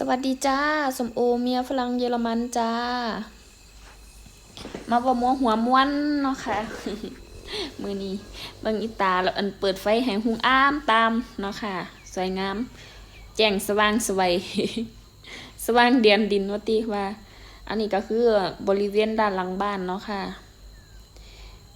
สวัสดีจ้าสมโอเมียฝรั่งเยอรมันจ้า มาบ่มัวหัวม้วนเนาะค่ะ มือนี้เบิ่งอีตาแล้วอันเปิดไฟให้หุงอ้ามตามเนาะค่ะ สวยงาม แจ้งสว่างสวัยสว่างเดียนดินว่าติว่า อันนี้ก็คือบริเวณด้านหลังบ้านเนาะค่ะ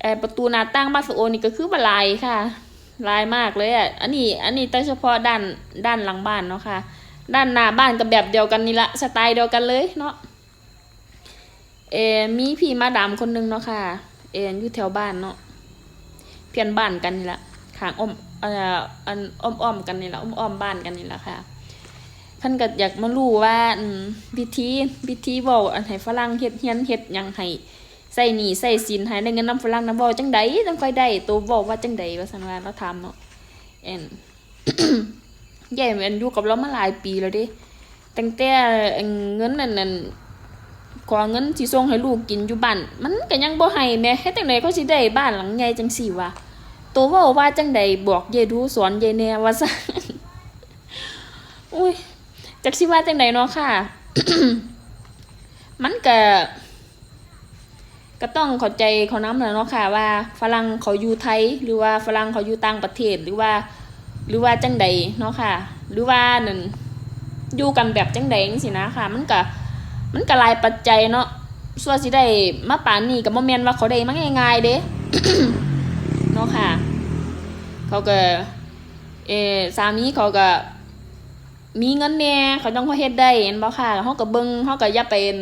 เออประตูหน้าต่างบ้านสโอนี่ก็คือบลายค่ะ ลายมากเลยอะ อันนี้ อันนี้แต่เฉพาะด้านด้านหลังบ้านเนาะค่ะ ด้านหน้าบ้านก็แบบเดียวกันนี่ละสไตล์เดียวกันเลยเนาะเอมีพี่มาดามคนหนึงเนาะค่ะ เอออยู่แถวบ้านเนาะเพียนบ้านกันนี่ละขางอ้อมเออนอ้อมอ้อมๆกันนี่ละอ้อมอ้อมๆบ้านกันนี่ละค่ะเพิ่นก็อยากมารู้ว่าวิธีวิธีเว้าอันให้ฝรั่งเฮ็ดเฮียนเฮ็ดยังให้ใส่หนีใส่สินให้ได้เงินน้ำฝรั่งนำเว้าจังใดจังค่อยได้ตัวเว้าว่าจังใดว่าซั่นว่าเราถามเนาะเอ็น ใหญ่แม่นอยู่กับเรามาหลายปีแล้วเด้ตั้งแต่เงินนั่นนั่นขอเงินสิส่งให้ลูกกินอยู่บ้านมันก็ยังบ่ให้แม่เฮ็ดจังไดเขาสิได้บ้านหลังใหญ่จังซี่วะตัวว้าว่าจังใดบอกยายดูสอนยายแน่ว่าซั่นอุ้ยจักสิว่าจังใดเนาะค่ะ มันก็ก็ต้องเข้าใจเขานำแหละเนาะค่ะว่าฝรั่งเขาอยู่ไทยหรือว่าฝรั่งเขาอยู่ต่างประเทศหรือว่า หรือว่าจังใดเนาะค่ะ หรือว่านั่นอยู่กันแบบจังใดจังซี่นะค่ะ มันก็มันก็ลายปัจจัยเนาะส่วนสิได้มาป่านนี้ก็บ่แม่นว่าเขาได้มาง่ายๆเด้เนาะค่ะ เขาก็เออสามีเขาก็มีเงินแน่เขาต้องเขาเฮ็ดได้เห็นบ่ค่ะเฮาก็เบิ่งเฮาก็อย่าเป็น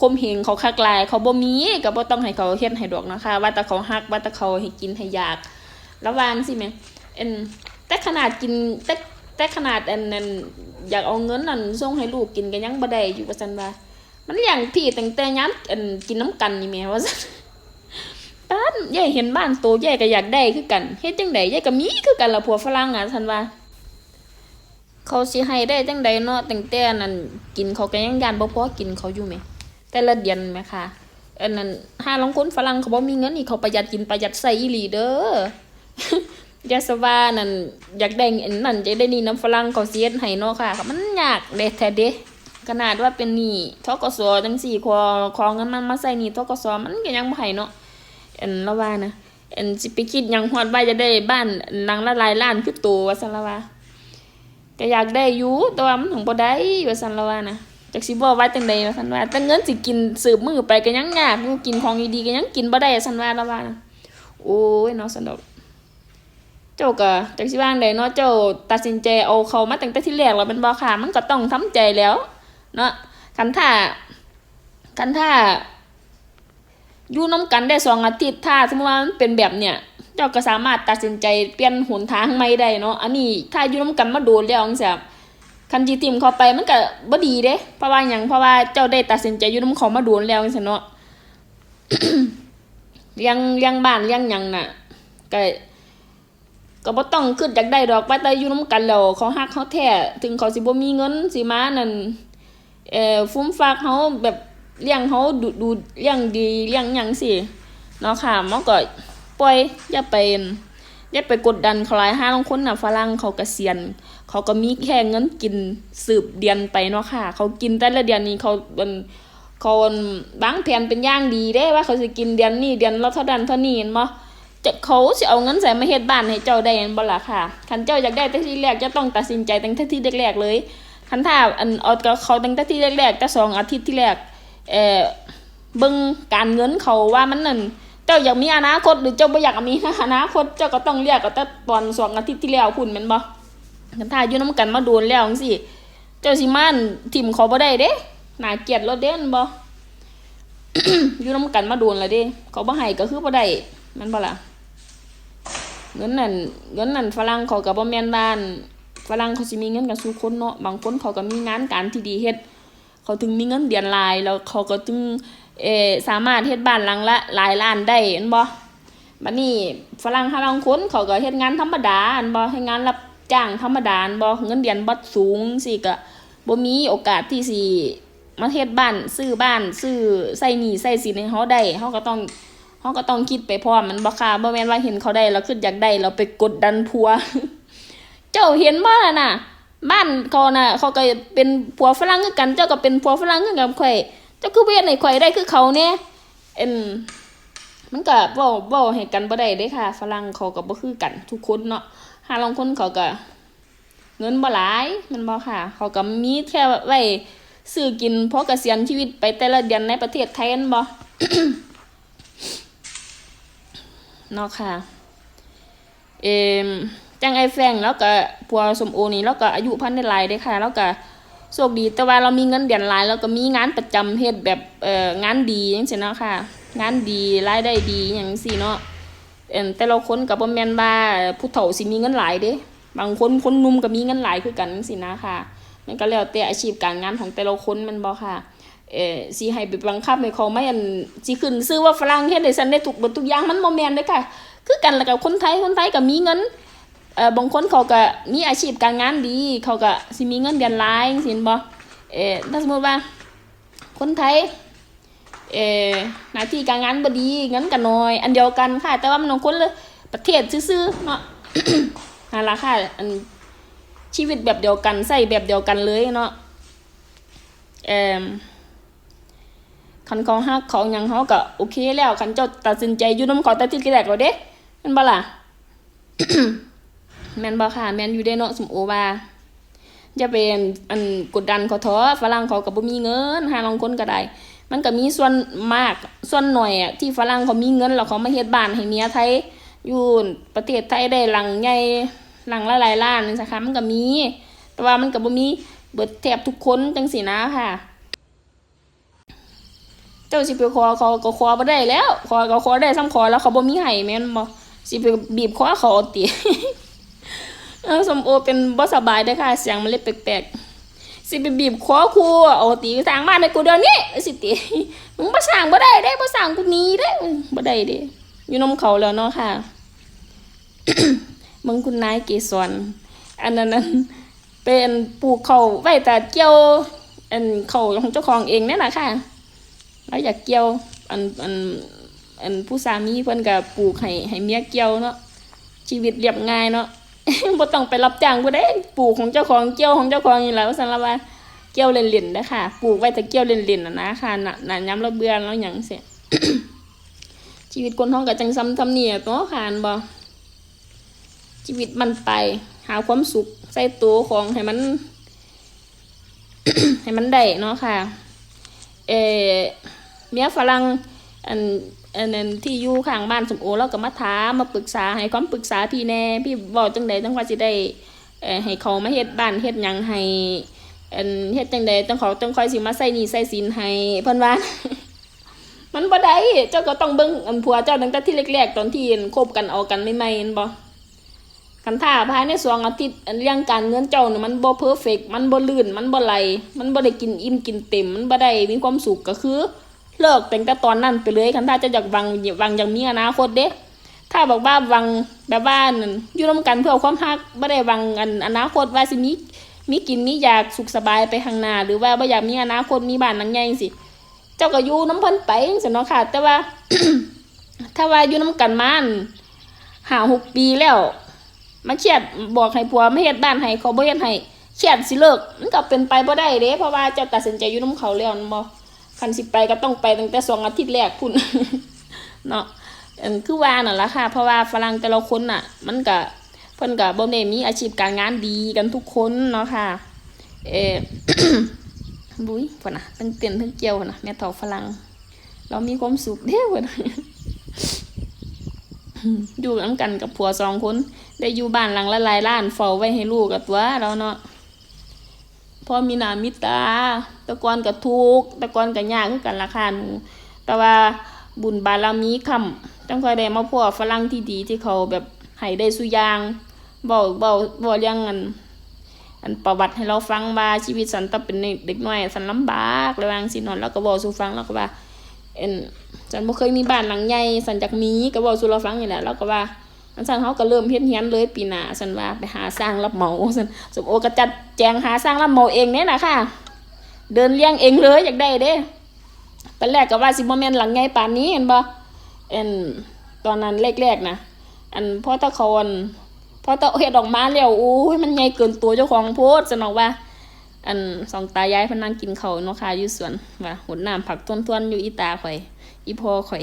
คมเหงเขาคักลาย เขาบ่มีก็บ่ต้องให้เขาเฮ็ดให้ดอกนะคะ ว่าแต่เขาฮักว่าแต่เขาให้กินให้อยากระวังสิแม่เอ็น แต่ขนาดกินแต่แต่ขนาดอันนั้นอยากเอาเงินนั่นส่งให้ลูกกินก็ยังบ่ได้อยู่ว่าซั่นว่า มันอย่างพี่ตั้งแต่ยามอันกินน้ำกันนี่แม่ว่าซั่นบ้านยายเห็นบ้านโตยายก็อยากได้คือกันเฮ็ดจังไดยายก็มีคือกันล่ะผัวฝรั่งอะซั่นว่า เขาสิให้ได้จังใดเนาะตั้งแต่นั้นกินเขาก็ยังยานบ่พอกินเขาอยู่แหมแต่ละเดือนแหมค่ะอันนั้นห้าลางคนฝรั่งเขาบ่มีเงินนี่เขาประหยัดกินประหยัดใส่อีหลีเด้อ ยาสว่านั่นอยากได้นนั้นจะได้นี่น้ำฝรั่งเขาสิเฮ็ดให้เนาะค่ะมันยากเด้แท้เด้ขนาดว่าเป็นหนี้ทกสจังซี่ขอขอเงินมันมาใส่หนี้ทกสมันก็ยังบ่ให้เนาะอันละว่านะอันสิไปคิดยังฮอดว่าจะได้บ้านหลังละลายล้านคือโตว่าซั่นละว่าก็อยากได้อยู่แต่ว่ามันถึงบ่ได้ว่าซั่นละว่านะจักสิบอกว่าจังใดว่าซั่นว่าแต่เงินสิกินสืบมือไปก็ยังยากกินของดีๆก็ยังกินบ่ได้ซั่นว่าละว่านะโอ้ยเนาะซั่นดอก เจ้าก็จักสิว่างใดเนาะเจ้าตัดสินใจเอาเขามาตั้งแต่ที่แรกแล้วแมันบ่ค่ะ มันก็ต้องทำใจแล้ว เนาะคันถ้าคันถ้าอยู่นํกันได้สองอาทิตย์ถ้าสมมติว่ามันเป็นแบบเนี้ยเจ้าก็สามารถตัดสินใจเปลี่ยนหนทางใหม่ได้เนาะอันนี้ถ้าอยู่นํกันมาโดนแล้วจังซี่คันจีติมเข้าไปมันก็บ่ดีเด้ เพราะว่าหยังเพราะว่าเจ้าได้ตัดสินใจอยู่นํเขามาโดนแล้วจังซี่เนาะเลี้ยงเลี้ยงบ้านเลี้ยงหยังน่ะก็ ก็บ่ต้องคิดอยากได้ดอกว่าแต่อยู่นํกันแล้วเขาฮักเขาแท้ถึงเขาสิบ่มีเงินสิมานั่นเอ่อฟุ่มฟักเฮาแบบเลี้ยงเฮาดูดูเลี้ยงดีเลี้ยงหยังสิเนาะค่ะมันก็ปล่อยอย่าไปอย่าไปกดดันเขาหลายห้าลางคนน่ะฝรั่งเขาเกษียณเขาก็มีแค่เงินกินสืบเดือนไปเนาะค่ะ เขากินแต่ละเดือนนี้เขาเป็นเขาบางแผนเป็นอย่างดีเด้ว่าเขาสิกินเดือนนี้เดือนละเท่านั้นเท่านี้เห็นบ่ จะเขาสิเอาเงินใส่มาเฮ็ดบ้านให้เจ้าได้เห็นบ่ล่ะค่ะคันเจ้าอยากได้แต่ที่แรกจะต้องตัดสินใจตั้งแต่ที่แรกๆเลยคันถ้าอันเอากับเขาตั้งแต่ที่แรกๆแต่สองอาทิตย์ที่แรกเอ่อเบิ่งการเงินเขาว่ามันนั่นเจ้าอยากมีอนาคตหรือเจ้าบ่อยากมีอนาคตเจ้าก็ต้องเรียกก็แต่ตอนสองอาทิตย์ที่แล้วพุ่นแม่นบ่ถ้าอยู่นํกันมาโดนแล้วจังซี่เจ้าสิมานทิ่มเขาบ่ได้เด้น่าเกลียดรถเด้นบ่อยู่นํกันมาโดนแล้วเด้เขาบ่ให้ก็คือบ่ได้ ม่นบ่ล่ะเงินนั่นเงินนั่นฝรั่งเขาก็บ่แม่นบ้านฝรั่งเขาสิมีเงินกันสู่คนเนาะบางคนเขาก็มีงานการที่ดีเฮ็ดเขาถึงมีเงินเดือนหลายแล้วเขาก็ถึงเออสามารถเฮ็ดบ้านหลังละหลายล้านได้อันบ่บัดนี้ฝรั่งหาลางคนเขาก็เฮ็ดงานธรรมดาอันบ่เฮ็ดงานรับจ้างธรรมดาอันบ่เงินเดือนบ่สูงสิก็บ่มีโอกาสที่สิมาเฮ็ดบ้านซื้อบ้านซื้อใส่หนี้ใส่สินให้เฮาได้เฮาก็ต้อง เฮาก็ต้องคิดไปพร้อมมันบ่ค่ะบ่แม่นว่าเห็นเขาได้แล้วคืออยากได้แล้วไปกดดันผัว เจ้าเห็นบ่ล่ะน่ะ บ้านเขาน่ะ เขาก็เป็นผัวฝรั่งคือกัน เจ้าก็เป็นผัวฝรั่งคือกันข่อยเจ้าคือเวียนให้ข่อยได้คือเขาเนี่ยเอ็นมันก็เว้าเว้าให้กันบ่ได้เด้ค่ะ ฝรั่งเขาก็บ่คือกันทุกคนเนาะหาลางคนเขาก็เงินบ่หลายมันบ่ค่ะ เขาก็มีแค่ไว้ซื้อกินพอเกษียณชีวิตไปแต่ละเดือนในประเทศไทยนั่นบ่ เนาะค่ะเอมจังไอแฟงแล้วก็พัวสมโอนี่แล้วก็อายุพันได้หลายได้ค่ะ แล้วก็โชคดีแต่ว่าเรามีเงินเดือนหลายแล้วก็มีงานประจำเฮ็ดแบบเอ่องานดีจังซี่นเนาะค่ะ งานดีรายได้ดีหยังซี่เนาะแต่ละคนก็บ่แม่นว่าผู้เฒ่าสิมีเงินหลายเด้บางคนคนนุ่มก็มีเงินหลายคือกันจังซี่นะค่ะ มันก็แล้วแต่อาชีพการงานของแต่ละคนมันบ่ค่ะ เออสิให้ไปบังคับให้เขาไม่อันสิขึ้นชื่อว่าฝรั่งเฮ็ดได้ซันได้ทุกบิดทุกอย่างมันบ่แม่นเด้ค่ะ คือกันแล้วกับคนไทยคนไทยก็มีเงินเอ่อบางคนเขาก็มีอาชีพการงานดี เขาก็สิมีเงินเดือนหลายจังซี่บ่เอ่อถ้าสมมุติว่า คนไทยเอ่อหน้าที่การงานบ่ดีเงินก็น้อย อันเดียวกันค่ะ แต่ว่ามันของคนละประเทศซื่อๆเนาะนั่นล่ะค่ะอันชีวิตแบบเดียวกันใส่แบบเดียวกันเลยเนาะเอ่อ คันเขาฮักเขาหยังเขาก็โอเคแล้วคันเจ้าตัดสินใจอยู่นำเขาแต่ที่แรกแล้วเด้แม่นบ่ล่ะแม่นบ่ค่ะแม่นอยู่ได้เนาะสมโอว่าอย่าเป็นอันกดดันเขาท้อฝรั่งเขาก็บ่มีเงินหาลางคนก็ได้ มันก็มีส่วนมากส่วนหน่อยอะที่ฝรั่งเขามีเงินแล้วเขามาเฮ็ดบ้านให้เมียไทยอยู่ประเทศไทยได้หลังใหญ่หลังละหลายล้านนี่สิคะมันก็มี แต่ว่ามันก็บ่มีเบิดแทบทุกคนจังซี่นะค่ะ จ้าสิไปขอเขาก็ขอบ่ได้แล้วขอก็ขอได้ซ้ำขอแล้วเขาบ่มีให้แม่นบ่สิไปบีบคอเขาติเออสมโอเป็นบ่สบายเด้ค่ะเสียงมันเลยแปลกๆสิไปบีบคอครูเอาติทางบ้านให้กูเดี๋ยวนี้สิติมึงบ่สร้างบ่ได้เด้บ่สร้างกูหนีเด้บ่ได้เด้อยู่นำเขาแล้วเนาะค่ะมึงคุณนายเกสรอันนั้นนั้นเป็นปลูกเขาไว้แต่เกี่ยวอันเขาของเจ้าของเองนั่นแหละค่ะ เราอยากเกี่ยวอันอันอันผู้สามีเพิ่นก็ปลูกให้ให้เมียเกี่ยวเนาะชีวิตเรียบง่ายเนาะบ่ต้องไปรับจ้างผู้ใดปลูกของเจ้าของเกี่ยวของเจ้าของนี่แหละว่าซั่นละว่าเกี่ยวเล่นๆเด้อค่ะปลูกไว้แต่เกี่ยวเล่นๆน่ะนะค่ะน่ะน่ะยามเราเบื่อแล้วหยังเสียชีวิตคนท้องก็จังซ้ำทำเนี่อะตัวค่ะอันบ่ชีวิตมันไป หาความสุขใส่ตัวของให้มัน ให้มันได้เนาะค่ะ เออ เมียฝรั่งอันอันนั้นที่อยู่ข้างบ้านสมโอแล้วก็มาถามมาปรึกษาให้ความปรึกษาพี่แน่พี่บอกจังใดจังว่าสิได้ให้เขามาเฮ็ดบ้านเฮ็ดหยังให้อันเฮ็ดจังใดต้องเขาต้องคอยสิมาใส่หนี้ใส่สินให้เพิ่นว่า มันบ่ได้เจ้าก็ต้องเบิ่งอันผัวเจ้าตั้งแต่ที่แรกๆตอนที่คบกันเอากันใหม่ๆนั่นบ่คันถ้าภายในสองอาทิตย์อันเรื่องการเงินเจ้าเนี่ยมันบ่เพอร์เฟกมันบ่ลื่นมันบ่ไหลมันบ่ได้กินอิ่มกินเต็มมันบ่ได้มีความสุขก็คือ เลิกแตั้งแต่ตอนนั้นไปเลยคันถ้าจะอยากวังวังอย่ากมีอนาคตเด้ถ้าบอกว่าวังแบบว่านั่นอยู่ร่วมกันเพื่อความรักบ่ได้วังอันอนาคตว่าสิมีมีกินมีอยากสุขสบายไปข้างหน้าหรือว่าบ่อยากมีอนาคตมีบ้านหลังใหญ่จังซี่เจ้าก็อยู่น้ำพิ่นไปจังซี่เนาะค่ะ แต่ว่า ถ้าว่าอยู่น้ำกันมาอั่นหาหกปีแล้วมาเครียดบอกให้ผัวไม่เฮ็ดบ้านให้เขาบ่เฮ็ดให้เครียดสิเลิกมันก็เป็นไปบ่ได้เด้เพราะว่าเจ้าตัดสินใจอยู่นํเขาแล้วนั่นบ่ คันสิไปก็ต้องไปตั้งแต่สองอาทิตย์แรกพุ่นเนาะอันคือว่านั่นละค่ะ เพราะว่าฝรั่งแต่ละคนน่ะ มันก็เพิ่นก็บ่ได้มีอาชีพการงานดีกันทุกคนเนาะค่ะ เออบุ้ยพุ่นน่ะทั้งเต้นทั้งเกี่ยวน่ะแม่เฒ่าฝรั่งเรามีความสุขเด้พุ่นอยู่นํกันกับผัวสองคน ได้อยู่บ้านหลังละลายล้านเฝ้าไว้ให้ลูกกับตัวเราเนาะ พอมีหนามิตา ตะกอนกับทุกตะกอนกับยากคือกันราคาหนู แต่ว่าบุญบารมีคำจังค่อยได้มาพ่อฝรั่งที่ดีที่เขาแบบให้ได้สุยางบาเบาเบาเรื่องอันอันประวัติให้เราฟังว่าชีวิตสันตอนเป็นเด็กน้อยสันลำบากระวังสินอนแล้วก็บอกสู่ฟังแล้วก็ว่าเอ็นฉันบ่เคยมีบ้านหลังใหญ่สันจากมีก็บอกสู่เราฟังนี่แหละแล้วก็ว่า อันสันเขาก็เริ่มเฮ็ดเฮียนเลยปีหน้าสันว่าไปหาสร้างรับเหมาสันสมโอก็จัดแจงหาสร้างรับเหมาเองเนี่ยนะค่ะ เดินเลี้ยงเองเลยอยากได้เด้ตอนแรกก็ว่าสิบ่แม่นหลังใหญ่านนี้เห็นบ่เอ็นตอนนั้นแรกๆนะอันพ่อตะคอนพพอตะเฮ็ดออกมาแล้วโอ้ยมันใหญ่เกินตัวเจ้าของโพดสนอกว่า อันสองตายายพนังกินเขาเนาะค่ะอยู่สวนว่าหดน้ำผักต้นๆอยู่อีตาข่อย อีพ่อข่อย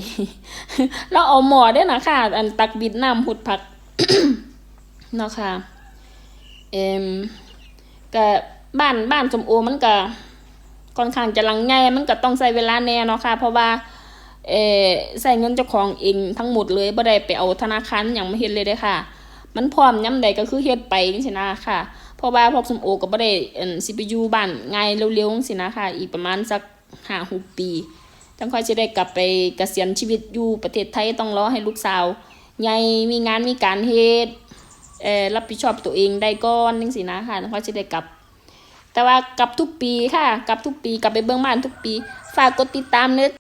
แล้วเอาหมอเด้นะค่ะ อันตักบิดน้ำหุดผักเนาะค่ะเอ็มก็บ้านบ้านสมโอมันก็ค่อนข้างจะหลังใหญ่มันก็ต้องใช้เวลาแน่เนาะค่ะ เพราะว่าเออใส่เงินเจ้าของเองทั้งหมดเลยบ่ได้ไปเอาธนาคารอย่างไมาเฮ็ดเลยเด้ค่ะ มันพร้อมยามใดก็คือเฮ็ดไปจังซี่นะค่ะ เพราะว่าพวกสมโอก็บ่ได้สิไปอยู่บ้านง่ายเร็วๆจังซี่นะค่ะ อีกประมาณสัก5-6ปี จังค่อยจะได้กลับไปเกษียณชีวิตอยู่ประเทศไทยต้องรอให้ลูกสาวใหญ่มีงานมีการเฮ็ดเอ่อรับผิดชอบตัวเองได้ก่อนจังสินะค่ะจังค่อยจะได้กลับ แต่ว่ากลับทุกปีค่ะ กลับทุกปีกลับไปเบื้องบ้านทุกปี ฝากกดติดตามเนื้อ